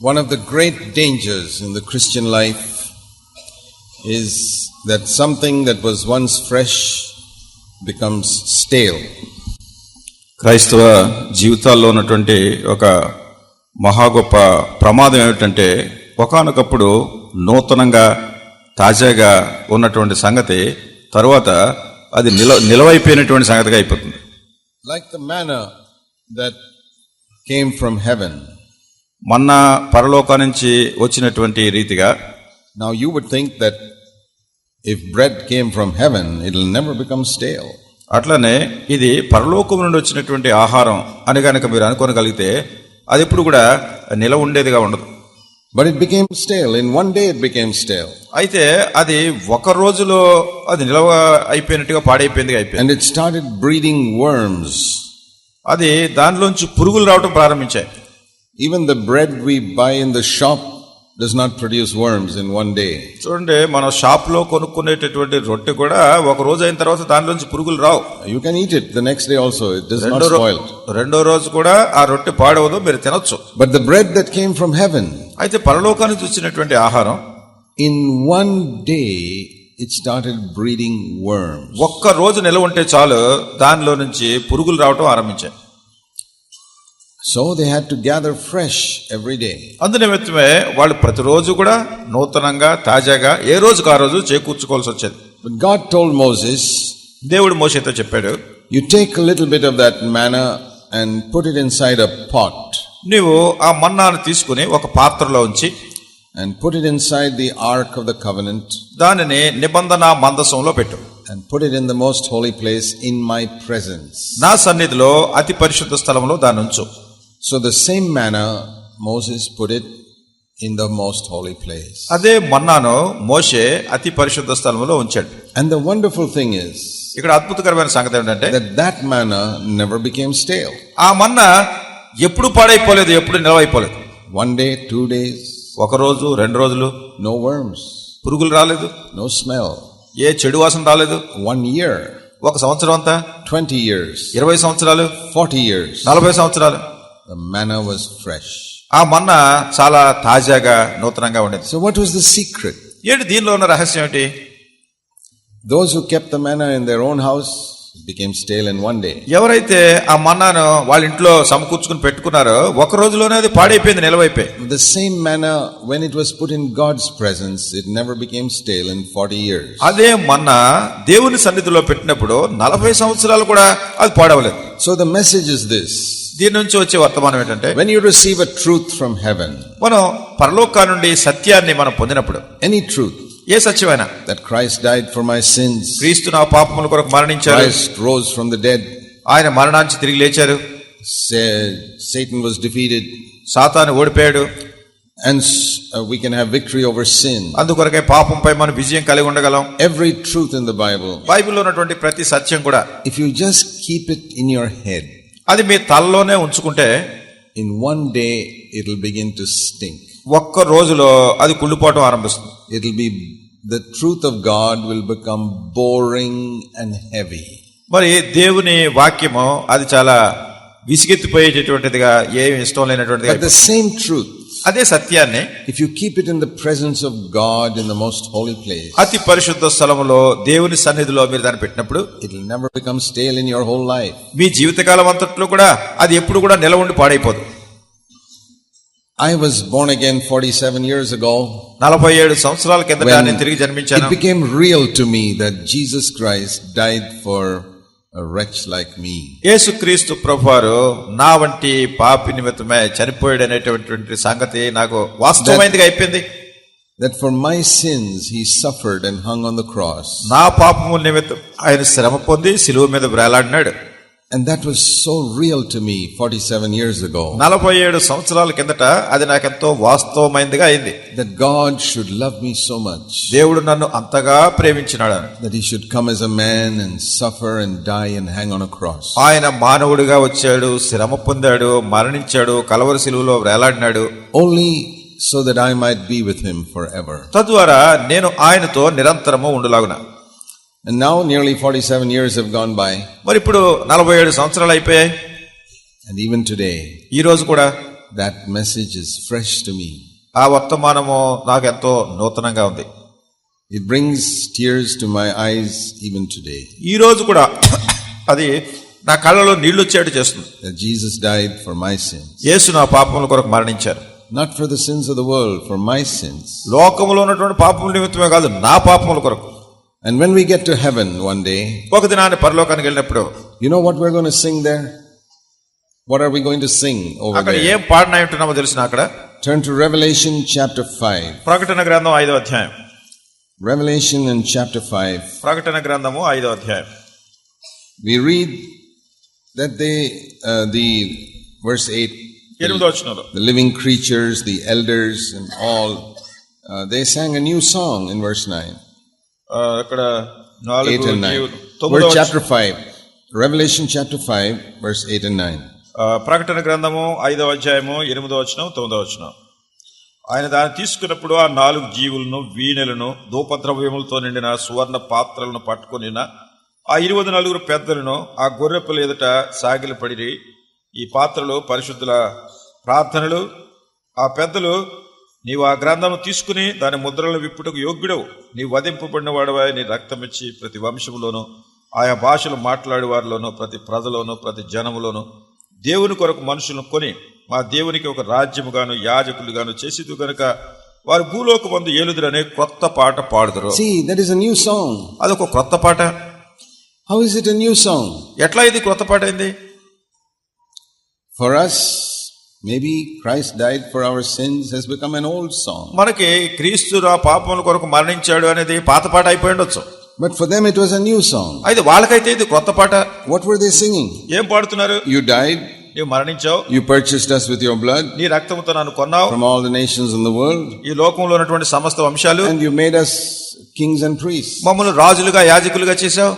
One of the great dangers in the Christian life is that something that was once fresh becomes stale. క్రైస్తవ జీవితాల్లో ఉన్నటువంటి ఒక మహా గొప్ప ప్రమాదం ఏమిటంటే ఒకనొకప్పుడు నూతనంగా తాజాగా ఉన్నటువంటి సంగతి తర్వాత అది నిల నిలవైపోయినటువంటి సంగతిగా అయిపోతుంది like the manner that came from heaven మొన్న పరలోకా నుంచి వచ్చినటువంటి రీతిగా Now you would think that if bread came from heaven, it'll never become stale. అట్లనే ఇది పరలోకం నుండి వచ్చినటువంటి ఆహారం అని కనుక మీరు అనుకోనగలిగితే అది ఎప్పుడు కూడా నిలవ ఉండేదిగా ఉండదు But it became stale. In one day it became stale. అయితే అది ఒక రోజులో అది నిలవ అయిపోయినట్టుగా పాడైపోయిందిగా అయిపోయింది And it started breeding worms. అది దానిలోంచి పురుగులు రావటం ప్రారంభించాయి even the bread we buy in the shop does not produce worms in one day చూడండి మన షాప్లో కొనుక్కునేటటువంటి రొట్టె కూడా ఒక రోజు అయిన తర్వాత దానిలోంచి పురుగులు రావు. You can eat it the next day also it does not spoil రెండో రోజు కూడా ఆ రొట్టె పాడవదు మీరు తినొచ్చు. But the bread that came from heaven అయితే పరలోకానికి చూసినటువంటి ఆహారం in one day it started breeding worms ఒక్క రోజు నిలవ ఉంటే చాలు దానిలో నుంచి పురుగులు రావటం ఆరంభించాయి. So they had to gather fresh every day. అందునిమిత్తమే వాళ్ళు ప్రతిరోజు కూడా నూతనంగా తాజాగా ఏ రోజుకు ఆ రోజు చేకూర్చుకోవాల్సి వచ్చేది But God told Moses, దేవుడు మోషేతో చెప్పాడు You take a little bit of that manna and put it inside a pot నీవు ఆ మన్నాను తీసుకుని ఒక పాత్రలో ఉంచి and put it inside the ark of the covenant దానిని నిబంధన మందసంలో పెట్టు and put it in the most holy place in my presence. నా సన్నిధిలో అతి పరిశుద్ధ స్థలంలో దాని ఉంచు So the same manna, Moses put it in the most holy place. అదే మన్నాను మోషే అతి పరిశుద్ధ స్థలంలో ఉంచాడు And the wonderful thing is ఇక్కడ అద్భుతకరమైన సంగతి ఏంటంటే that that manna never became stale. ఆ మన్నా ఎప్పుడు పాడైపోలేదు ఎప్పుడు నిలవైపోలేదు One day, two days, ఒక రోజు రెండు రోజులు no worms, పురుగులు రాలేదు no smell. ఏ చెడు వాసన రాలేదు One year, ఒక సంవత్సరం అంతా 20 years, ఇరవై సంవత్సరాలు 40 years, నలభై సంవత్సరాలు the manna was fresh. ఆ మన్నా చాలా తాజాగా నూతనంగా ఉండేది So what was the secret? ఏంటి దీనిలో ఉన్న రహస్యం ఏంటి Those who kept the manna in their own house it became stale in one day. ఎవరైతే ఆ మన్నాను వాళ్ళ ఇంట్లో సమకూర్చుకుని పెట్టుకున్నారో ఒక రోజులోనే అది పాడైపోయింది నిలవైపోయి The same manna, when it was put in God's presence, it never became stale in 40 years. అదే మన్నా దేవుని సన్నిధిలో పెట్టినప్పుడు నలభై సంవత్సరాలు కూడా అది పాడవలేదు So the message is this. దీని నుంచి వచ్చే వర్తమానం ఏంటంటే When you receive a truth from heaven, మనం పరలోకా నుండి సత్యాన్ని మనం పొందినప్పుడు any truth, A సత్యమైనా that Christ died for my sins, క్రీస్తు నా పాపముల కొరకు మరణించారు Christ rose from the dead, ఆయన మరణాంచి తిరిగి లేచారు Satan was defeated, సాతాను ఓడిపోయాడు uh, we can have victory over sin. అందుకొరకే పాపంపై మనం విజయం కలిగి ఉండగలం Every truth in the Bible, బైబిల్లో ఉన్నటువంటి ప్రతి సత్యం కూడా if you just keep it in your head, అది మీ తలలోనే ఉంచుకుంటే in one day it will begin to stink ఒక్క రోజులో అది కుళ్ళిపోవటం ఆరంభిస్తుంది. It will be the truth of God will become boring and heavy మరి దేవుని వాక్యము అది చాలా విసిగెత్తిపోయేటటువంటిదిగా ఏమి ఇష్టం లేనటువంటిది ద సేమ్ ట్రూత్ అదే సత్యాన్ని if you keep it in the presence of God in the most holy place అతి పరిశుద్ధ స్థలంలో దేవుని సన్నిధిలో మీరు దాన్ని పెట్టినప్పుడు it will never become stale in your whole life మీ జీవితకాలం అంతట్లో కూడా అది ఎప్పుడు కూడా నిల ఉండి పాడైపోదు. I was born again 47 years ago 47 సంవత్సరాల కిందట నేను తిరిగి జన్మించాను. It became real to me that Jesus Christ died for wretch like me. యేసుక్రీస్తు ప్రభువారు నా వంటి పాపి నిమిత్తమే చనిపోయాడు అనేటటువంటి సంగతి నాకు వాస్తవమైనదిగా అయిపోయింది That for my sins he suffered and hung on the cross. నా పాపము నిమిత్తం ఆయన శ్రమ పొంది సిలువ మీద వేలాడినాడు And that was so real to me 47 years ago. నలభై ఏడు సంవత్సరాల కిందట అది నాకెంతో వాస్తవమైనదిగా అయింది That God should love me so much. దేవుడు నన్ను అంతగా ప్రేమించినాడు That he should come as a man and suffer and die and hang on a cross. ఆయన మానవుడిగా వచ్చాడు శ్రమ పొందాడు మరణించాడు కలవరి సిలువలో వేలాడినాడు Only so that I might be with him forever. తద్వారా నేను ఆయనతో నిరంతరము ఉండులాగున And now nearly 47 years have gone by. మరి ఇప్పుడు నలభై ఏడు సంవత్సరాలు అయిపోయాయి And even today, ఈ రోజు కూడా that message is fresh to me. ఆ వర్తమానము నాకు ఎంతో నూతనంగా ఉంది It brings tears to my eyes even today. ఈ రోజు కూడా అది నా కళ్ళలో నీళ్ళు వచ్చేట్టు చేస్తుంది That Jesus died for my sins. యేసు నా పాపముల కొరకు మరణించారు Not for the sins of the world, for my sins. లోకములో ఉన్నటువంటి పాపముల నిమిత్తమే కాదు నా పాపముల కొరకు And when we get to heaven one day, ఒక దినాన్ని పరలోకానికి వెళ్ళినప్పుడు you know what we're going to sing there? What are we going to sing over అక్కడ there? ఏం పాడిన ఉంటున్నామో తెలిసిన అక్కడ Turn to Revelation chapter 5. ప్రకటన గ్రంథం ఐదో అధ్యాయం Revelation in chapter 5. ప్రకటన గ్రంథము ఐదో అధ్యాయం We read that they, uh, the verse 8, ఎనిమిదో వచ్చినలో the living creatures, the elders, and all, uh, they sang a new song in verse 9. అక్కడ 8 నాలుగు and 9. జీవులు. Verse తొమ్మిదో 5. Revelation chapter 5, verse 8 and 9. ఆ, ప్రకటన గ్రంథము ఐదో అధ్యాయము ఎనిమిదో వచనం తొమ్మిదో వచనం ఆయన దాన్ని తీసుకున్నప్పుడు ఆ నాలుగు జీవులను వీణెలను ధూపద్రవ్యములతో నిండిన సువర్ణ పాత్రలను పట్టుకుని ఆ ఇరువది నలుగురు పెద్దలను ఆ గొర్రెపిల్ల ఎదుట సాగిలపడి ఈ పాత్రలు పరిశుద్ధుల ప్రార్థనలు ఆ పెద్దలు నీవు ఆ గ్రంథము తీసుకుని దాని ముద్రలను విప్పుటకు యోగ్యుడవు నీ వధింపబడిన వాడవా నీ రక్తమిచ్చి ప్రతి వంశములోను ఆయా భాషలు మాట్లాడే వారిలోను ప్రతి ప్రజలోను ప్రతి జనములోను దేవుని కొరకు మనుషులను కొని మా దేవునికి ఒక రాజ్యముగాను యాజకులుగాను చేసిదు గనుక వారు భూలోక మందు ఏలుదురనే కొత్త పాట పాడుదురు a new song. అదొక కొత్త పాట is it a new song? ఎట్లా ఇది కొత్త పాట అయింది For us, maybe Christ died for our sins has become an old song. మనకి క్రీస్తు నా పాపముల కొరకు మరణించాడు అనేది పాత పాట అయిపోయి ఉండొచ్చు But for them, it was a new song. అయితే వాళ్ళకైతే ఇది కొత్త పాట What were they singing? ఏం పాడుతున్నారు You died, నీవు మరణించావు you purchased us with your blood నీ రక్తముతో నన్ను కొన్నావు from all the nations in the world, ఈ లోకంలో ఉన్నటువంటి సమస్త వంశాలు and you made us kings and priests. మమ్మల్ని రాజులుగా యాజకులుగా చేశావు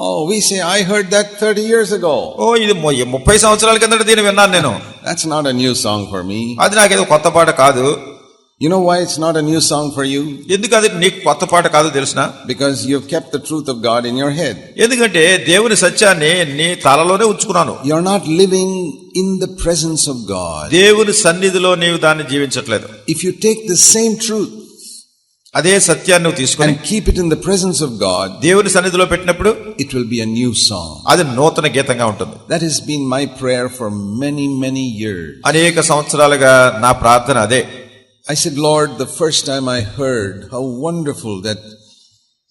Oh, we say, I heard that 30 years ago. ఓ ఇది మొ- ముప్పై సంవత్సరాల కిందట దీన్ని విన్నాను నేను That's not a new song for me. అది నాకేదో కొత్త పాట కాదు You know why it's not a new song for you? ఎందుకు అది నీకు కొత్త పాట కాదు తెలిసిన Because you've kept the truth of God in your head. ఎందుకంటే దేవుని సత్యాన్ని నీ తలలోనే ఉంచుకున్నాను You're not living in the presence of God. దేవుని సన్నిధిలో నీవు దాన్ని జీవించట్లేదు If you take the same truth అదే సత్యాన్ని నువ్వు తీసుకొని keep it in the presence of God, దేవుని సన్నిధిలో పెట్టినప్పుడు it will be a new song. అది నూతన గీతంగా ఉంటుంది That has been my prayer for many, many years. అనేక సంవత్సరాలుగా నా ప్రార్థన అదే I said, Lord, the first time I heard how wonderful that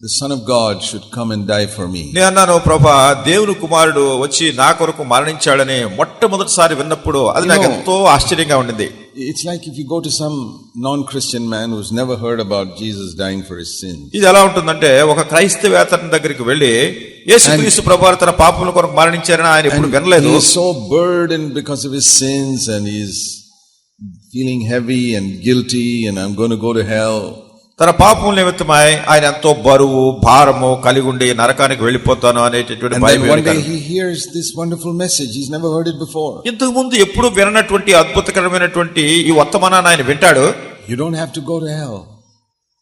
the Son of God should come and die for me. నేను అన్నాను ప్రభా దేవుని కుమారుడు వచ్చి నా కొరకు మరణించాడని మొట్టమొదటిసారి విన్నప్పుడు అది నాకు. ఎంతో ఆశ్చర్యంగా ఉండింది It's like if you go to some non-Christian man who's never heard about Jesus dying for his sins. ఇది ఎలా ఉంటుందంటే ఒక క్రైస్తవేతరుని దగ్గరికి వెళ్ళి యేసుక్రీస్తు ప్రభు తన పాపముల కొరకు మరణించారని ఆయన ఎప్పుడు వినలేదు is so burdened because of his sins and he's feeling heavy and guilty and I'm going to go to hell. తన పాపం నిమిత్తమై ఆయన ఎంతో బరువు భారము కలిగి ఉండి నరకానికి వెళ్ళిపోతాను అనేటటువంటి ఇంతకు ముందు ఎప్పుడు వినటువంటి అద్భుతకరమైనటువంటి ఈ వర్తమానాన్ని ఆయన వింటాడు? You don't have to go to hell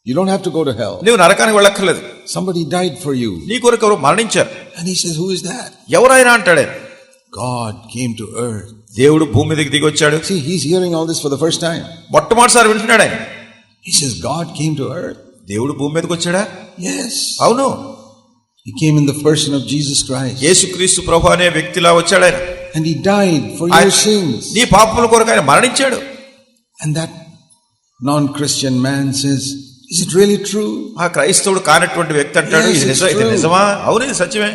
you don't have to go to hell నీవు నరకానికి వెళ్ళక్కర్లేదు. సంబడి డైడ్ ఫర్ యు నీ కొరకు ఎవరు మరణించారు. And he says who is that ఎవరు ఆయన అంటాడు. గాడ్ కేమ్ టు ఎర్త్ దేవుడు భూమి మీదకి దిగి వచ్చాడు see he is hearing all this for the first time మొట్టమొదటిసారి వింటున్నాడు ఆయన. He says, God came to earth. దేవుడు భూమి మీదకి వచ్చాడా Yes. అవును He came in the person of Jesus Christ. యేసుక్రీస్తు ప్రభు అనే వ్యక్తిలా వచ్చాడు ఆయన And he died for your ఆయన- sins. నీ పాపముల కొరకు ఆయన మరణించాడు And that non Christian man says, Is it really true? ఆ క్రైస్తవుడు కానటువంటి వ్యక్తి అంటాడు ఇది. నిజమా అవును ఇది సత్యమే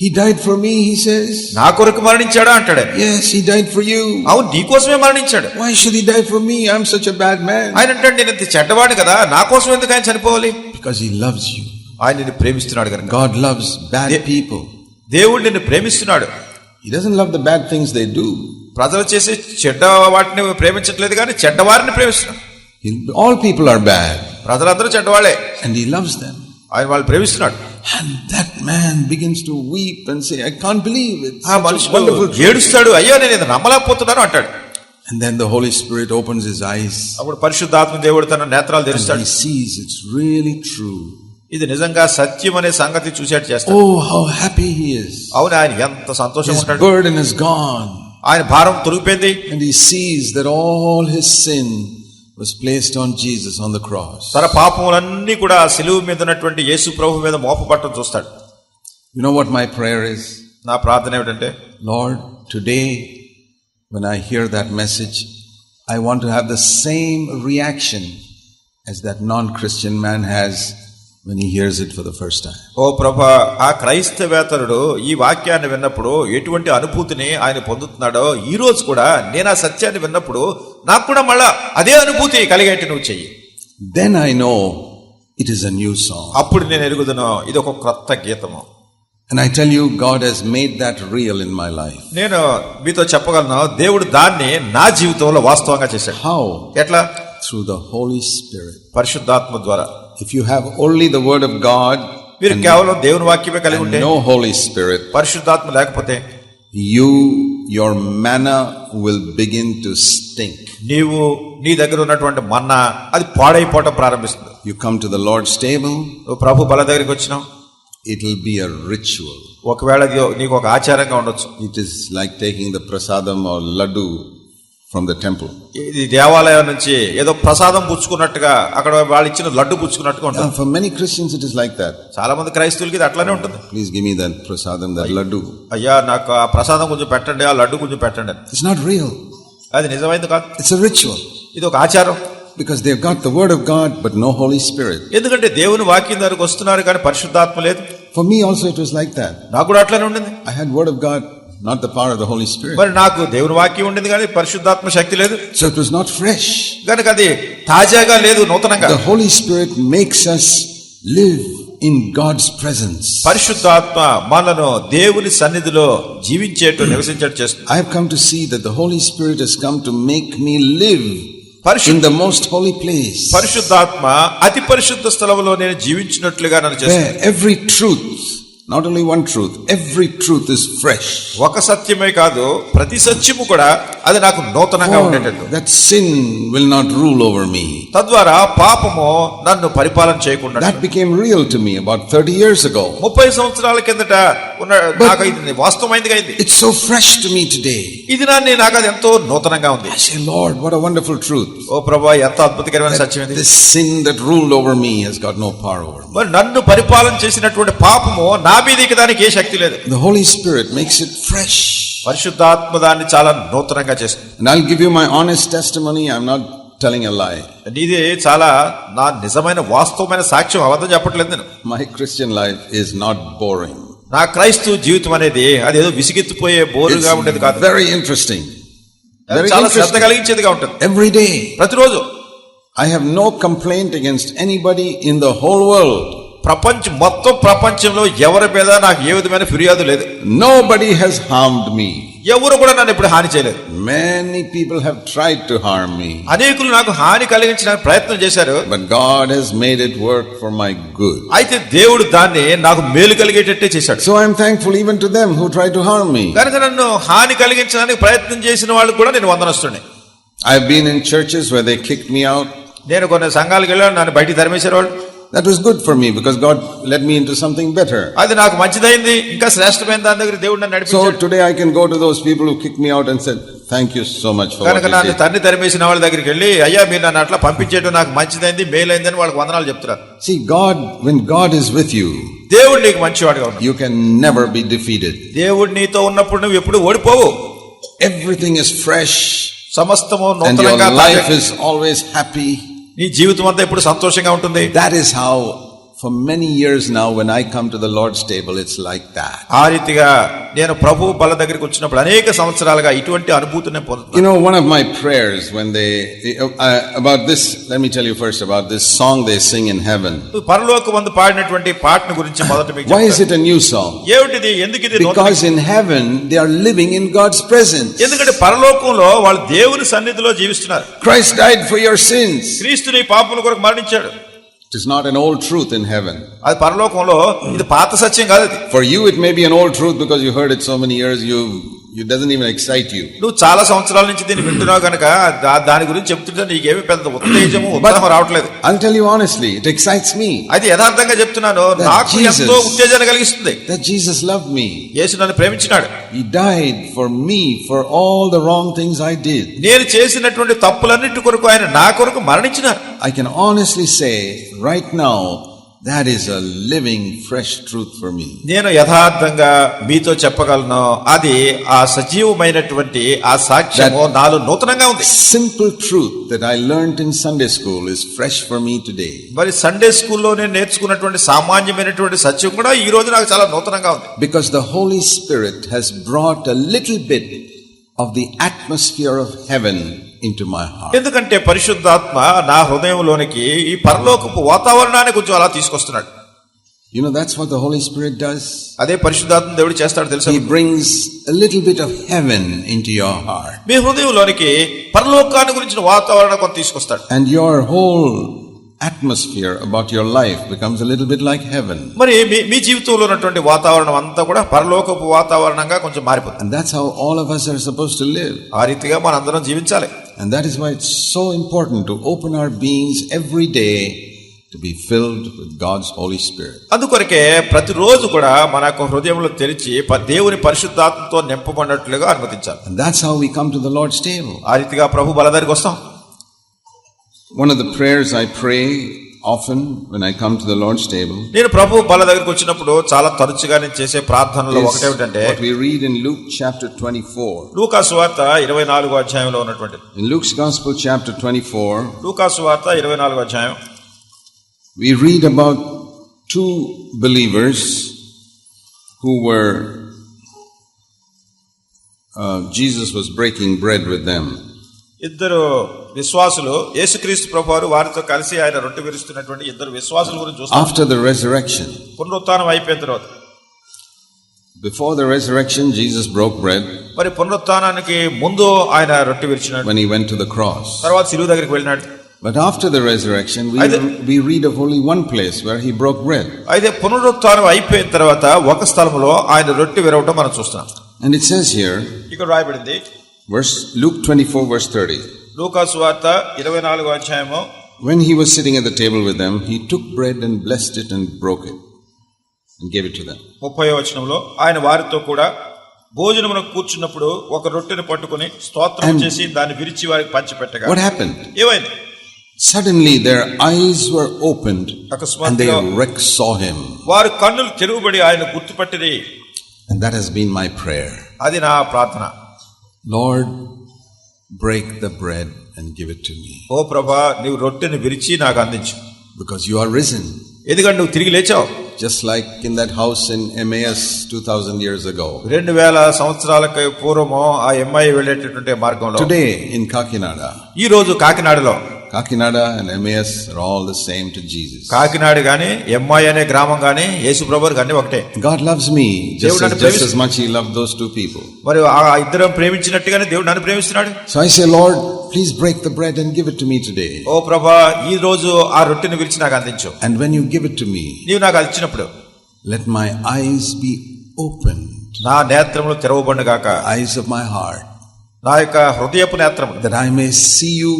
He died for me, he says. నా కొరకు మరణించాడా అంటాడు. Yes, he died for you. అవును నీ కోసమే మరణించాడు Why should he die for me? I'm such a bad man. ఆయన అంటే నేను ఇంత చెడ్డవాడు కదా నా కోసం ఎందుకు ఆయన చనిపోవాలి Because he loves you. ఆయన నిన్ను ప్రేమిస్తున్నాడు కనుక God loves bad people. దేవుడు నిన్ను ప్రేమిస్తున్నాడు He doesn't love the bad things they do. ప్రజలు చేసే చెడ్డ వాటిని ప్రేమించట్లేదు కానీ చెడ్డవారిని ప్రేమిస్తున్నాడు all people are bad. ప్రజలందరూ చెడ్డవాళ్ళే And he loves them. ఆయన వాళ్ళు ప్రేమిస్తున్నాడు And that man begins to weep and say, I can't believe it. ఆ మనిషి wonderful truth." ఏడుస్తాడు అయ్యో నేను ఇది నమ్మలేకపోతున్నాను అంటాడు And then the Holy Spirit opens his eyes అప్పుడు పరిశుద్ధాత్మ దేవుడు తన నేత్రాలు తెరుస్తాడు he sees it's really true. ఇది నిజంగా సత్యం అనే సంగతి చూసేట్టు చేస్తాడు Oh, how happy he is. అవును ఆయన ఎంత సంతోషంగా His ఉంటాడు burden is gone. ఆయన భారం తొలగిపోయింది and he sees that all his sin was placed on Jesus on the cross. తన పాపములన్నీ కూడా సిలువు మీద ఉన్నటువంటి యేసు ప్రభు మీద మోపబట్టం చూస్తాడు You know what my prayer is? నా ప్రార్థన ఏమిటంటే Lord, today when I hear that message, I want to have the same reaction as that non Christian man has when he hears it for the first time. ఓ ప్రభా ఆ క్రైస్తవేతరుడు ఈ వాక్యాన్ని విన్నప్పుడు ఎటువంటి అనుభూతిని ఆయన పొందుతున్నాడో ఈ రోజు కూడా నేను ఆ సత్యాన్ని విన్నప్పుడు నాకు కూడా మళ్ళా అదే అనుభూతి కలిగేట్టు నువ్వు చెయ్యి I know it is a new song. అప్పుడు నేను ఎరుగుదును ఇది ఒక క్రొత్త గీతము And I tell you, God has made that real in my life. నేను మీతో చెప్పగలను దేవుడు దాన్ని నా జీవితంలో వాస్తవంగా చేశాడు How? ఎట్లా Through the Holy Spirit. పరిశుద్ధాత్మ ద్వారా If you have only the Word of God మీరు కేవలం దేవుని వాక్యమే కలిగి ఉంటే Holy Spirit, పరిశుద్ధాత్మ లేకపోతే you, your manna will begin to stink. నీవు నీ దగ్గర ఉన్నటువంటి మన్నా అది పాడైపోవటం ప్రారంభిస్తుంది come to the Lord's table, నువ్వు ప్రభు బల దగ్గరికి వచ్చినావు it'll be a ritual. ఒకవేళ అది నీకు ఒక ఆచారంగా ఉండొచ్చు It is like taking the prasadam or laddu from the temple. ఇది దేవాలయం నుంచి ఏదో ప్రసాదం పుచ్చుకున్నట్టుగా అక్కడ వాళ్ళు ఇచ్చిన లడ్డు పుచ్చుకున్నట్టుగా ఉంటుంది for many Christians, it is like that. చాలా మంది క్రైస్తవులకి ఇది అట్లానే ఉంటుంది Please give me that prasadam, that laddu. అయ్యా నాకు ఆ ప్రసాదం కొంచెం పెట్టండి ఆ లడ్డు కొంచెం పెట్టండి. It's not real. అది నిజమైంది కాదు a ritual ఇది ఒక ఆచారం because they've got the Word of God but no Holy Spirit. ఎందుకంటే దేవుని వాక్యం దగ్గరకు వస్తున్నారు కానీ పరిశుద్ధాత్మ లేదు For me also, it was like that. నాకు కూడా అట్లానే ఉండింది I had Word of God, not the power of the Holy Spirit. మరి నాకు దేవుని వాక్యం ఉండింది కానీ పరిశుద్ధాత్మ శక్తి లేదు So it was not fresh. కనుక అది తాజాగా లేదు నూతనంగా The Holy Spirit makes us live in God's presence. పరిశుద్ధాత్మ మనను దేవుని సన్నిధిలో జీవించేట్టు నివసించేట్టు చేస్తుంది I have come to see that the Holy Spirit has come to make me live in పరిశుద్ధ the most holy place పరిశుద్ధాత్మ అతి పరిశుద్ధ స్థలంలో నేను జీవించినట్లుగా నన్ను where every truth, not only one truth, every truth is fresh. ఒక సత్యమే కాదు ప్రతి సత్యము కూడా అది నాకు నూతనంగా ఉండేటట్టు that sin will not rule over me. తద్వారా పాపము నన్ను పరిపాలన చేయకుండా That became real to me about 30 years ago. ముప్పై సంవత్సరాల కిందట ఉన్న నాకు ఇది వాస్తవమైంది అయింది It's so fresh to me today. ఇది నాన్ని నాకు అది ఎంతో నూతనంగా ఉంది I say, Lord, what a wonderful truth. ఓ ప్రభా ఎంత అద్భుతకరమైన సత్యం ఇది sin that ruled over me has got no power over me. మరి నన్ను పరిపాలన చేసినటువంటి పాపము నా మీదకి దానికి ఏ శక్తి లేదు The Holy Spirit makes it fresh. పరిశుద్ధాత్మ దాన్ని చాలా నూతనంగా చేస్తుంది And I'll give you my honest testimony. I'm not telling a lie. ఇది చాలా నా నిజమైన వాస్తవమైన సాక్ష్యం అబద్ధం చెప్పట్లేదు నేను My Christian life is not boring. నా క్రైస్తవ జీవితం అనేది అది ఏదో విసిగెత్తిపోయే బోరుగా ఉండేది కాదు very interesting. Very చాలా శ్రద్ధ interesting. కలిగించేదిగా ఉంటుంది Every day. ప్రతిరోజు I have no complaint against anybody in the whole world. ప్రపంచం మొత్తం ప్రపంచంలో ఎవరి మీద నాకు ఏ విధమైన ఫిర్యాదు లేదు Nobody has harmed me. ఎవరు కూడా నన్ను ఇప్పుడు హాని చేయలేదు Many people have tried to harm me. అనేకులు నాకు హాని కలిగించడానికి ప్రయత్నం చేశారు But God has made it work for my good. అయితే దేవుడు దాన్ని నాకు మేలు కలిగేటట్టే చేశాడు So I'm thankful even to them who tried to harm me. కనుక నన్ను హాని కలిగించడానికి ప్రయత్నం చేసిన వాళ్ళకు కూడా నేను వందనొస్తుండే I've been in churches where they kicked me out. నేను కొన్ని సంఘాలకు వెళ్ళాను నన్ను బయటికి తరిమేశారు వాళ్ళు That was good for me because God led me into something better. అది నాకు మంచిదైంది ఇంకా శ్రేష్టమైన దాని దగ్గర దేవుడు నన్ను So నడిపించాడు today I can go to those people who kicked me out and said, Thank you so much for what కనుక you నన్ను did. తండ్రి తరిమేసిన వాళ్ళ దగ్గరికి వెళ్ళి అయ్యా మీరు నన్ను అట్లా పంపించేయడం నాకు మంచిదైంది మేలైందని వాళ్ళకి వందనాలు చెప్తున్నారు See, God, when God is with you, దేవుడు నీకు మంచివాడుగా ఉన్నాడు you can never be defeated. దేవుడు నీతో ఉన్నప్పుడు నువ్వు ఎప్పుడు ఓడిపోవు Everything is fresh సమస్తము and your నూతనంగా life తాజా- is always happy. నీ జీవితం అంతా ఎప్పుడు సంతోషంగా ఉంటుంది? That is how for many years now when I come to the Lord's table it's like that ఆ రీతిగా నేను ప్రభు బల దగ్గరికి వచ్చినప్పుడు అనేక సంవత్సరాలుగా ఇటువంటి అనుభూతిని పొందుతాను you one of my prayers when they about this let me tell you first about this song they sing in heaven పరలోకం వంద పాడినటువంటి పాటను గురించి మొదట మీకు why is it a new song ఏంటి ఎందుకు ఇది because in heaven they are living in God's presence ఎందుకంటే పరలోకంలో వాళ్ళు దేవుని సన్నిధిలో జీవిస్తున్నారు. Christ died for your sins క్రీస్తు నీ పాపముల కొరకు మరణించాడు. It is not an old truth in heaven. అది పరలోకంలో ఇది పాత సత్యం కాదు అది For you, it may be an old truth because you heard it so many years, you, you doesn't even excite you నువ్వు చాలా సంవత్సరాల నుంచి దీన్ని వింటున్నావు కనుక దాని గురించి చెప్తుంటే నీకేమి పెద్ద ఉత్తేజము ఉత్సాహం రావట్లేదు. I'll tell you honestly it excites me అది యథార్థంగా చెప్తున్నాను నాకు ఎంతో ఉత్తేజన కలిగిస్తుంది. ద జీసస్ లవ్ మీ యేసు నన్ను ప్రేమించాడు he died for me for all the wrong things I did నేను చేసినటువంటి తప్పులన్నిటి కొరకు ఆయన నా కొరకు మరణించినారు. I can honestly say right now that is a living fresh truth for me నేను యథార్థంగా మీతో చెప్పగలను. అది ఆ సజీవమైనటువంటి ఆ సాక్ష్యము నాలో నూతనంగా ఉంది. Simple truth that I learn in Sunday school is fresh for me today మరి సండే స్కూల్లో నేను నేర్చుకున్నటువంటి సామాన్యమైనటువంటి సత్యం కూడా ఈ రోజు నాకు చాలా నూతనంగా ఉంది. Because the Holy Spirit he's brought a little bit of the atmosphere of heaven into my heart. ఎందుకంటే పరిశుద్ధాత్మ నా హృదయంలోనికి ఈ పరలోకపు వాతావరణాన్ని కొంచెం అలా తీసుకొస్తున్నాడు You know, that's what the Holy Spirit does. అదే పరిశుద్ధాత్మ దేవుడు చేస్తాడు తెలుసా He brings a little bit of heaven into your heart. మీ హృదయంలోనికి పరలోకాన్ని గురించిన వాతావరణం కొంత తీసుకొస్తాడు And your whole atmosphere about your life becomes a little bit like heaven. మరి మీ మీ జీవితంలో ఉన్నటువంటి వాతావరణం అంతా కూడా పరలోకపు వాతావరణంగా కొంచెం మారిపోతుంది And that's how all of us are supposed to live. ఆ రీతిగా మనందరం జీవించాలి And that is why it's so important to open our beings every day to be filled with God's Holy Spirit. అందుకొరకే ప్రతిరోజు కూడా మన యొక్క హృదయంలో తెరిచి ప- దేవుని పరిశుద్ధాత్మతో నింపబడినట్లుగా అనుమతించాలి And that's how we come to the Lord's table. ఆ రీతిగా ప్రభు బలదారికి వస్తాం One of the prayers I pray often when I come to the Lord's table నేను ప్రభు బల దగ్గరికి వచ్చినప్పుడు చాలా తరచుగా నేను చేసే ప్రార్థనలో is ఒకటేమిటంటే what we read in Luke chapter 24. లూకా సువార్త ఇరవై నాలుగో అధ్యాయంలో ఉన్నటువంటి In Luke's Gospel, chapter 24, లూకా సువార్త ఇరవై నాలుగో అధ్యాయం we read about two believers who were, uh, Jesus was breaking bread with them. ఇద్దరు విశ్వాసులు యేసుక్రీస్తు ప్రభు వారు వారితో కలిసి ఆయన రొట్టె విరుస్తున్నటువంటి ఇద్దరు విశ్వాసుల గురించి చూస్తాం. After the resurrection, పునరుత్థానం అయిపోయిన తర్వాత. Before the resurrection, Jesus broke bread. మరి పునరుత్థానానికి ముందు ఆయన రొట్టె విరిచినాడు. When he went to the cross. తర్వాత సిలువు దగ్గరికి వెళ్ళినాడు. But after the resurrection, we, we read of only one place where he broke bread. అయితే పునరుత్థానం అయిపోయిన తర్వాత ఒక స్థలంలో ఆయన రొట్టె విరవటం మనం చూస్తున్నాం. And it says here, ఇక్కడ రాయబడింది verse Luke 24, verse 30. లూకా సువార్త ఇరవై నాలుగో అధ్యాయము When he was sitting at the table with them, he took bread and blessed it and broke it and gave it to them. ముప్పై వచనంలో ఆయన వారితో కూడా భోజనమును కూర్చున్నప్పుడు ఒక రొట్టెను పట్టుకుని స్తోత్రం And- చేసి దాన్ని విరిచి వారికి పంచిపెట్టగా What happened? ఏమైంది Suddenly their eyes were opened and they అకస్మాత్తుగా rec- saw him. వారి కన్నులు తెరుగుబడి ఆయన గుర్తుపట్టిరి And that has been my prayer. అది నా ప్రార్థన Lord, break the bread and give it to me ఓ ప్రభా నీవు రొట్టెని విరిచి నాకు అందించు because you are risen. ఎందుకంటే నువ్వు తిరిగి లేచావు Just like in that house in Emmaus 2000 years ago. రెండు వేల సంవత్సరాలకు పూర్వము ఆ ఎంఐ వెళ్ళేటటువంటి మార్గంలో Today in Kakinada, ఈ రోజు కాకినాడలో Kakinada MAS all the same to Jesus Kakinada గాని ఎంఐ అనే గ్రామం గాని యేసు ప్రభువర్ గాని ఒకటే. God loves me just just as much he loved మరి ఆ ఇద్దరం ప్రేమించినట్టుగానే దేవుడు నన్ను ప్రేమిస్తున్నాడు. So I say Lord please break the bread and give it to me ఓ ప్రభా ఈ రోజు ఆ రొట్టెని విరిచి నాకు అందించు. And when you give it to me నీవు నాకు అందించినప్పుడు let my eyes be open నా నేత్రములో తెరవబడిన గాక ఐస్ ఆఫ్ మై హార్ట్ నా యొక్క హృదయపు నేత్రం that I may see you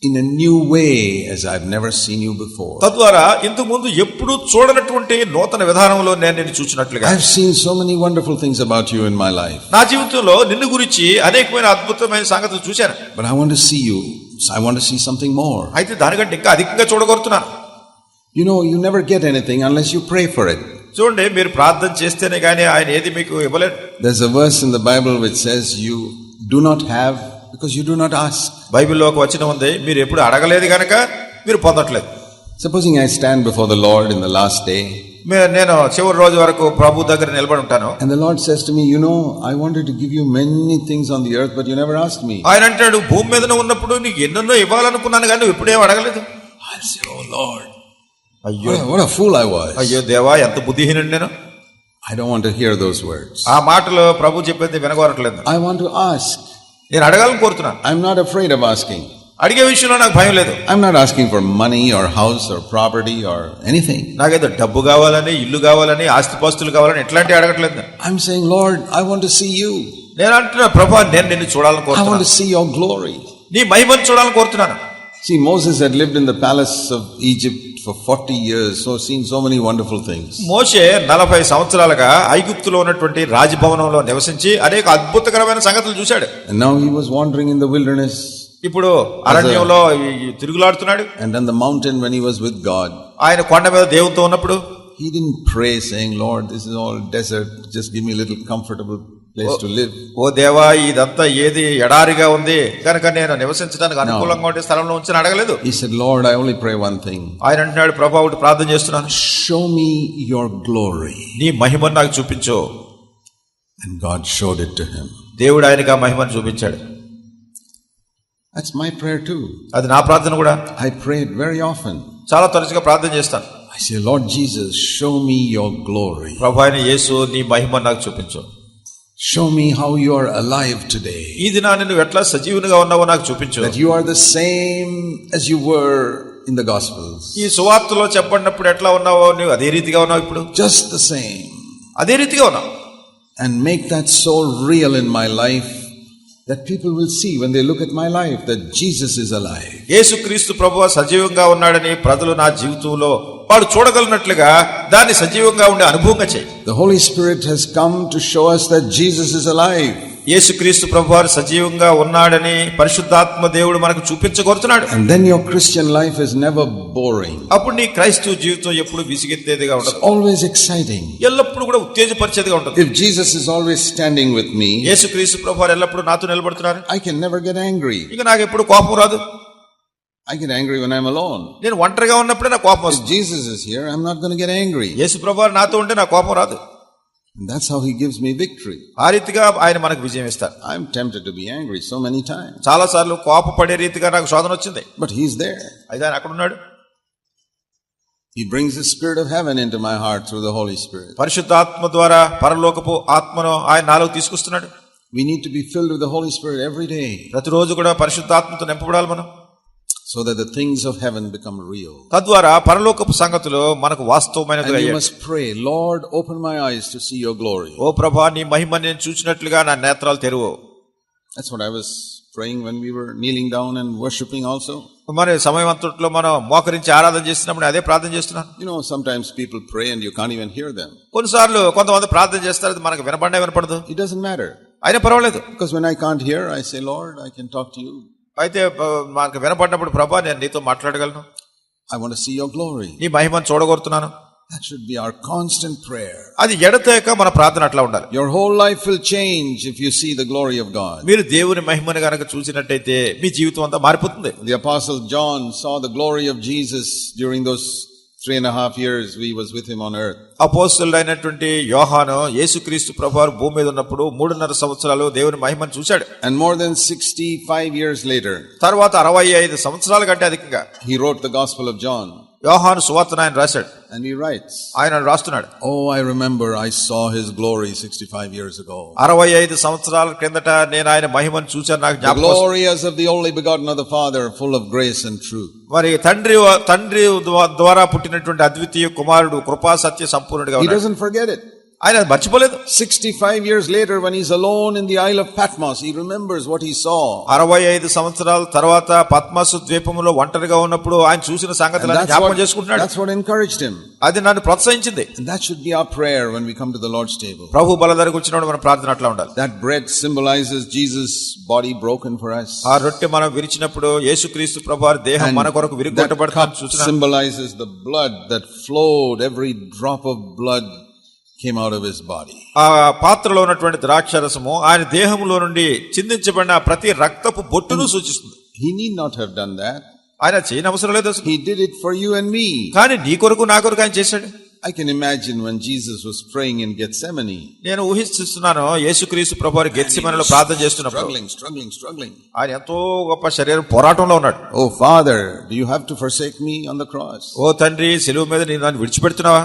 in a new way as I've never seen you before. తద్వారా ఇంతకు ముందు ఎప్పుడు చూడనటువంటి నూతన విధానంలో నేను నిన్ను చూసినట్లుగా I've seen so many wonderful things about you in my life, నా జీవితంలో నిన్ను గురించి అనేకమైన అద్భుతమైన సంగతులు చూశాను but I want to see you. So I want to see something more. అయితే దానికంటే ఇంకా అధికంగా చూడగలుగుతున్నాను You know, you never get anything unless you pray for it. చూడండి మీరు ప్రార్థన చేస్తేనే కానీ ఆయన ఏది మీకు ఇవ్వలేడు There's a verse in the Bible which says, You do not have because you do not ask. బైబిల్లో ఒక వచనం ఉంది మీరు ఎప్పుడు అడగలేదు గనక మీరు పొందట్లేదు Supposing I stand before the Lord in the last day, మే- నేను చివరి రోజు వరకు ప్రభు దగ్గర నిలబడి ఉంటాను and the Lord says to me, You know, I wanted to give you many things on the earth, but you never asked me. ఆయన అంటాడు భూమి మీద ఉన్నప్పుడు నీకు ఎన్నెన్నో ఇవ్వాలనుకున్నాను కానీ నువ్వు ఎప్పుడేం అడగలేదు I'll say, Oh Lord, అయ్యో what a, what a fool I was. అయ్యో దేవా ఎంత బుద్ధిహీనుడు నేను I don't want to hear those words. ఆ మాటలు ప్రభు చెప్పేది వినగోరట్లేదు I want to ask. నేను అడగాలని కోరుతున్నాను. I'm not afraid of asking అడిగే విషయంలో నాకు భయం లేదు. I'm not asking for money or house or property or anything నాకేదో డబ్బు కావాలని ఇల్లు కావాలని ఆస్తి పాస్తులు కావాలని ఎట్లాంటి అడగట్లేదు I'm saying Lord I want to see you నేను అంటున్నా ప్రభా నేను నిన్ను చూడాలని కోరుతున్నాను I want to see your glory నీ మహిమను చూడాలని కోరుతున్నాను. See, Moses had lived in the palace of Egypt for 40 years, so seen so many wonderful things. మోషే నలభై సంవత్సరాలుగా ఐగుప్తులో ఉన్నటువంటి రాజభవనంలో నివసించి అనేక అద్భుతకరమైన సంగతులు చూశాడు And now he was wandering in the wilderness ఇప్పుడు అరణ్యంలో ఈ- ఈ తిరుగులాడుతున్నాడు and on the mountain when he was with God. ఆయన కొండ మీద దేవునితో ఉన్నప్పుడు He didn't pray saying, Lord, this is all desert, just give me a little comfortable place to live. ఓ దేవా ఇదంతా ఏది ఎడారిగా ఉంది కనుక నేను నివసించడానికి అనుకూలంగా ఉండే స్థలంలో ఉంచి అడగలేదు He said, Lord, I only pray one thing. ఆయన అంటున్నాడు ప్రభా ఒకటి ప్రార్థన చేస్తున్నాను Show me your glory. నీ మహిమను నాకు చూపించు And God showed it to him. దేవుడు ఆయనకి ఆ మహిమను చూపించాడు That's my prayer too. అది నా ప్రార్థన కూడా I pray it very often. చాలా తరచుగా ప్రార్థన చేస్తాను I say, Lord Jesus, show me your glory. ప్రభు అయిన యేసు నీ మహిమను నాకు చూపించు Show me how you are alive today. ఈ దినాన్ని నువ్వు ఎట్లా సజీవునిగా ఉన్నావో నాకు చూపించు That you are the same as you were in the Gospels. ఈ సువార్తలో చెప్పడినప్పుడు ఎట్లా ఉన్నావో నువ్వు అదే రీతిగా ఉన్నావు ఇప్పుడు Just the same. అదే రీతిగా ఉన్నావు And make that so real in my life that people will see when they look at my life that Jesus is alive. యేసుక్రీస్తు ప్రభు సజీవంగా ఉన్నాడని ప్రజలు నా జీవితంలో వాడు చూడగలిగినట్లుగా దాన్ని సజీవంగా ఉండే అనుభవంగా చేయి The Holy Spirit has come to show us that Jesus is alive. యేసుక్రీస్తు ప్రభు వారు సజీవంగా ఉన్నాడని పరిశుద్ధాత్మ దేవుడు మనకు చూపించగోరుతున్నాడు And then your Christian life is never boring. అప్పుడు నీ క్రైస్తవ జీవితం ఎప్పుడు విసిగెత్తేదిగా ఉండదు always exciting. ఎల్లప్పుడూ కూడా ఉత్తేజపరిచేదిగా ఉంటుంది If Jesus is always standing with me, యేసుక్రీస్తు ప్రభు వారు ఎల్లప్పుడూ నాతో నిలబడుతున్నారు I can never get angry. ఇక నాకు ఎప్పుడు కోపం రాదు I get angry when I'm alone. నేను ఒంటరిగా ఉన్నప్పుడే నాకు కోపం వస్తుంది Jesus is here, I'm not going to get angry. యేసు ప్రభు వారు నాతో ఉంటే నాకు కోపం రాదు that's how he gives me victory. ఆ రీతిగా ఆయన మనకు విజయం ఇస్తారు I'm tempted to be angry so many times, చాలా సార్లు కోపపడే రీతిగా నాకు శోధన వచ్చింది but he's there. అయితే ఆయన అక్కడ ఉన్నాడు He brings the spirit of heaven into my heart through the Holy Spirit. పరిశుద్ధాత్మ ద్వారా పరలోకపు ఆత్మను ఆయన నాలో తీసుకొస్తున్నాడు We need to be filled with the Holy Spirit every day ప్రతిరోజు కూడా పరిశుద్ధాత్మతో నింపబడాలి మనం so that the things of heaven become real. తద్వారా పరలోకపు సంగతులు మనకు వాస్తవమైనది And you must pray, Lord, open my eyes to see your glory. ఓ ప్రభా నీ మహిమ నేను చూసినట్లుగా నా నేత్రాలు తెరువు That's what I was praying when we were kneeling down and worshiping also. మరి సమయం అంతట్లో మనం మోకరించి ఆరాధన చేస్తున్నప్పుడు అదే ప్రార్థన చేస్తున్నాను You know, sometimes people pray and you can't even hear them. కొన్నిసార్లు కొంతమంది ప్రార్థన చేస్తారు అది మనకు వినపడే వినపడదు It doesn't matter. అయినా పర్వాలేదు Because when I can't hear, I say, Lord, I can talk to you. అయితే ఆ, మనకు వినపడినప్పుడు ప్రభా నేను నీతో మాట్లాడగలను want to see your glory. నీ మహిమను చూడగోరుతున్నాను That should be our constant prayer. అది ఎడతేక మన ప్రార్థన అట్లా ఉండాలి Your whole life will change if you see the glory of God. మీరు దేవుని మహిమను గనక చూసినట్టయితే మీ జీవితం అంతా మారిపోతుంది The apostle John saw the glory of Jesus during those and a half years we was with him on earth. అపోస్తులు అయినటువంటి యోహాను యేసుక్రీస్తు ప్రభువారు భూమి మీద ఉన్నప్పుడు మూడున్నర సంవత్సరాలు దేవుని మహిమను చూశాడు And more than 65 years later, తర్వాత అరవై ఐదు సంవత్సరాల కంటే అధికంగా he wrote the Gospel of John. యోహాను సువార్తను ఆయన రాశాడు And he writes, ఆయన రాస్తున్నాడు Oh, I remember I saw his glory 65 years ago. అరవై ఐదు సంవత్సరాల క్రిందట నేను ఆయన మహిమను చూశాను నాకు The జ్ఞాపకం వస్తుంది. glory as of the only begotten of the Father, full of grace and truth. మరి తండ్రి తండ్రి ద్వా- ద్వారా పుట్టినటువంటి అద్వితీయ కుమారుడు కృపా సత్య సంపూర్ణుడిగా He ఉన్నాడు doesn't forget it. ఆయన మర్చిపోలేదు. Sixty five years later one is alone in the isle of Patmos he remembers what ఈ సా అరవై ఐదు సంవత్సరాల తర్వాత పద్మాస్ ద్వీపంలో ఒంటరిగా ఉన్నప్పుడు ఆయన చూసిన సంగతులు చేసుకుంటున్నాడు. దట్స్ వాట్ ఎన్కరేజ్ అది నన్ను ప్రోత్సహించింది. That should be a prayer when we come to table ప్రభు బల దగ్గర వచ్చినప్పుడు మన ప్రార్థన అట్లా ఉండాలి. That bread symbolises Jesus body broken for us. ఆ రొట్టె మనం విరిచినప్పుడు యేసుక్రీస్తు ప్రభు వారి దేహం మన కొరకు విరిగొట్టబడతాడు symbolises the blood that flowed every drop of blood came out of his body. ఆ పాత్రలో ఉన్నటువంటి ద్రాక్షరసము ఆయన దేహంలో నుండి చిందించబడిన ప్రతి రక్తపు బొట్టును సూచిస్తుంది He need not have done that. ఆయన చేయని అవసరం లేదు అసలు He did it for you and me. కానీ నీ కొరకు నా కొరకు ఆయన చేశాడు I can imagine when Jesus was praying in Gethsemane. నేను ఊహిస్తున్నాను యేసుక్రీస్తు ప్రభు వారి గెత్సిమనలో ప్రార్థన చేస్తున్నప్పుడు Struggling, struggling, struggling. ఆయన ఎంతో గొప్ప శరీరం పోరాటంలో ఉన్నాడు Oh, Father, do you have to forsake me on the cross? ఓ తండ్రి సెలువు మీద నేను నన్ను విడిచిపెడుతున్నావా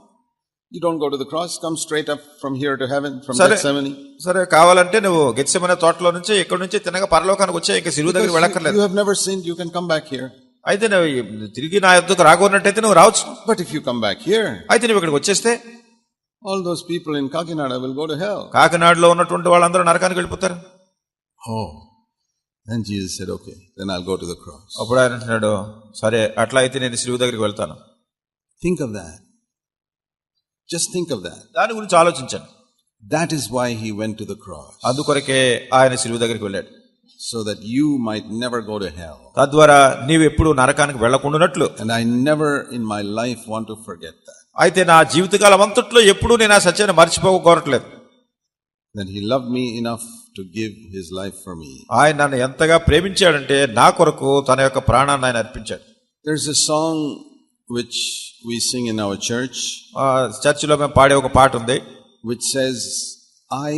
you don't go to the cross come straight up from here to heaven from Gethsemane సరే కావాలంటే నువ్వు గెత్సెమనీ తోటలో నుంచి ఇక్కడ నుంచి తినగ పరలోకానికి వచ్చే ఇంకా సిలువ దగ్గరికి వెళ్ళక్కర్లేదు. You have never seen you can come back here అయితే తిరిగి నా యొద్దకు రాకున్నట్టయితే నువ్వు రావచ్చు. But if you come back here అయితే నువ్వు ఇక్కడికి వచ్చేస్తే all those people in Kakinada will go to hell కాకినాడలో ఉన్నటువంటి వాళ్ళందరూ నరకానికి వెళ్ళిపోతారు. ఓ then Jesus said okay then I'll go to the cross అప్పుడు ఆయన అంటున్నాడు సరే అట్లా అయితే నేను సిలువ దగ్గరికి వెళ్తాను. Think of that Just think of that. దాని గురించి ఆలోచించాను That is why he went to the cross. అందుకొరకే ఆయన సిలువు దగ్గరికి వెళ్ళాడు So that you might never go to hell. తద్వారా నీవు ఎప్పుడు నరకానికి వెళ్ళకుండానట్లు And I never in my life want to forget that. అయితే నా జీవితకాలం అంతట్లో ఎప్పుడూ నేను ఆ సత్యాన్ని మర్చిపోకూడట్లేదు That he loved me enough to give his life for me. ఆయన నన్ను ఎంతగా ప్రేమించాడంటే నా కొరకు తన యొక్క ప్రాణాన్ని ఆయన అర్పించాడు There's a song which we sing in our church చర్చిలో మేము పాడే ఒక పాట ఉంది which says, I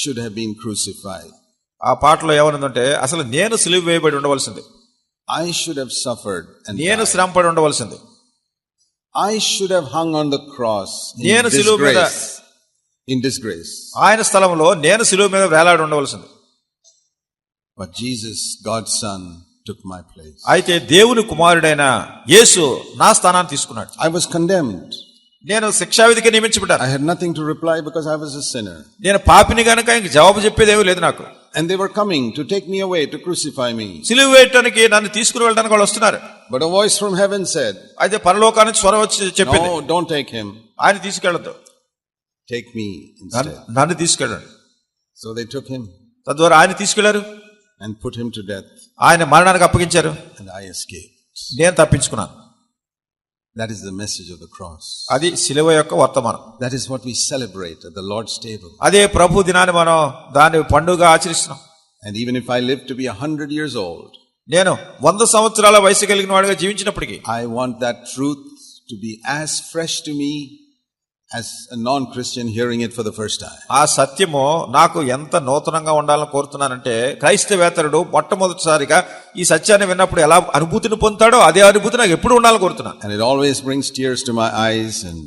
should have been crucified. ఆ పాటలో ఏమనుందంటే అసలు నేను సిలువ వేయబడి ఉండవలసింది I should have suffered and నేను. శ్రమపడి ఉండవలసింది I should have hung on the cross నేను సిలువ మీద-. In disgrace. ఆయన స్థలంలో నేను సిలువ మీద వేలాడి ఉండవలసింది But Jesus, God's Son, took my place. అయితే దేవుని కుమారుడైన యేసు నా స్థానాన్ని తీసుకున్నాడు I was condemned. నేను శిక్షావిధికి నియమించబడ్డాను I had nothing to reply because I was a sinner. నేను పాపిని గనక ఇంక జవాబు చెప్పేది ఏమీ లేదు నాకు And they were coming to take me away, to crucify me. సిలువ వేయటానికి నన్ను తీసుకుని వెళ్ళడానికి వాళ్ళు వస్తున్నారు But a voice from heaven said, అయితే పరలోకానికి స్వరం వచ్చి చెప్పింది No, don't take him. ఆయన తీసుకెళ్ళద్దు Take me instead. నన్ను తీసుకెళ్ళండి So they took him తద్వారా ఆయన తీసుకెళ్ళారు and put him to death, ఆయన మరణానికి అప్పగించారు and I escaped. నేను తప్పించుకున్నాను That is the message of the cross. అది శిలువ యొక్క వర్తమానం That is what we celebrate at the Lord's table. అదే ప్రభు దినాన్ని మనం దాన్ని పండుగ ఆచరిస్తున్నాం And even if I live to be a hundred years old, నేను వంద సంవత్సరాల వయసు కలిగిన వాడిగా జీవించినప్పటికీ I want that truth to be as fresh to me as a non-Christian hearing it for the first time. ఆ సత్యము నాకు ఎంత నూతనంగా ఉండాలని కోరుతున్నానంటే క్రైస్తవేతరుడు మొట్టమొదటిసారిగా ఈ సత్యాన్ని విన్నప్పుడు ఎలా అనుభూతిని పొందుతాడో అదే అనుభూతి నాకు ఎప్పుడు ఉండాలని కోరుతున్నాను. And it always brings tears to my eyes and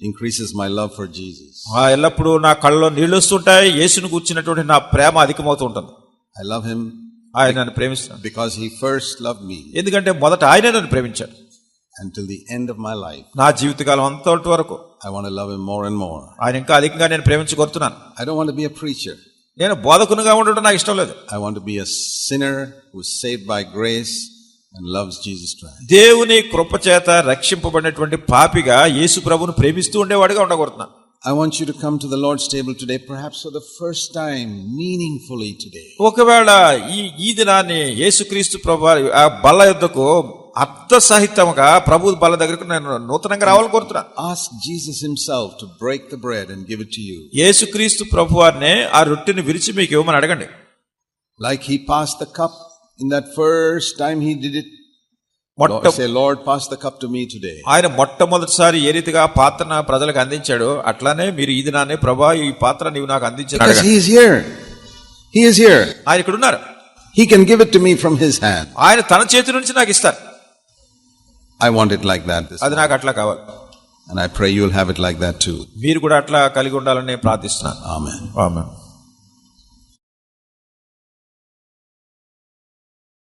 increases my love for Jesus. ఆ ఎల్లప్పుడూ నా కళ్ళలో నీళ్ళు వస్తుంటాయి యేసును కూర్చున్నటువంటి నా ప్రేమ అధికమవుతూ ఉంటుంది. I love him ఆయన నన్ను ప్రేమిస్తున్నాడు. because he first loved me. ఎందుకంటే మొదట ఆయనే నన్ను ప్రేమించాడు. Until the end of my life. నా జీవితకాలం అంతటి వరకు I want to love him more and more. ఆయన ఇంకా అధికంగా నేను ప్రేమించి కోరుతున్నాను I don't want to be a preacher. నేను బోధకునిగా ఉండడం నాకు ఇష్టం లేదు I want to be a sinner who's saved by grace and loves Jesus Christ. దేవుని కృపచేత రక్షింపబడినటువంటి పాపిగా యేసు ప్రభును ప్రేమిస్తూ ఉండేవాడిగా ఉండగోరుతున్నాను I want you to come to the Lord's table today perhaps for the first time meaningfully today ఒకవేళ ఈ ఈ దినాన్ని యేసుక్రీస్తు ప్రభు ఆ బల్ల యుద్ధకు అర్థ సహితంగా ప్రభు బల దగ్గరకు నేను నూతనంగా రావాలని కోరుతున్నా as Jesus himself to break the bread and give it to you యేసుక్రీస్తు ప్రభు వారనే ఆ రొట్టెని విరిచి మీకు ఇవ్వమని అడగండి. Like he pass the cup in that first time he did it మొట్ట Lord, pass the cup to me today. ఆయన మొట్టమొదటిసారి ఏ రీతిగా పాత్రను ప్రజలకు అందించాడు అట్లానే మీరు ఈ దినాన్ని ప్రభా ఈ పాత్ర నీవు నాకు అందించాడు Because he is here. He is here. ఆయన ఇక్కడ ఉన్నారు He can give it to me from his hand. ఆయన తన చేతి నుంచి నాకు ఇస్తారు I want it like that. This అది నాకు అట్లా కావాలి And I pray you'll have it like that too. మీరు కూడా అట్లా కలిగి ఉండాలని ప్రార్థిస్తున్నాను Amen. ఆమె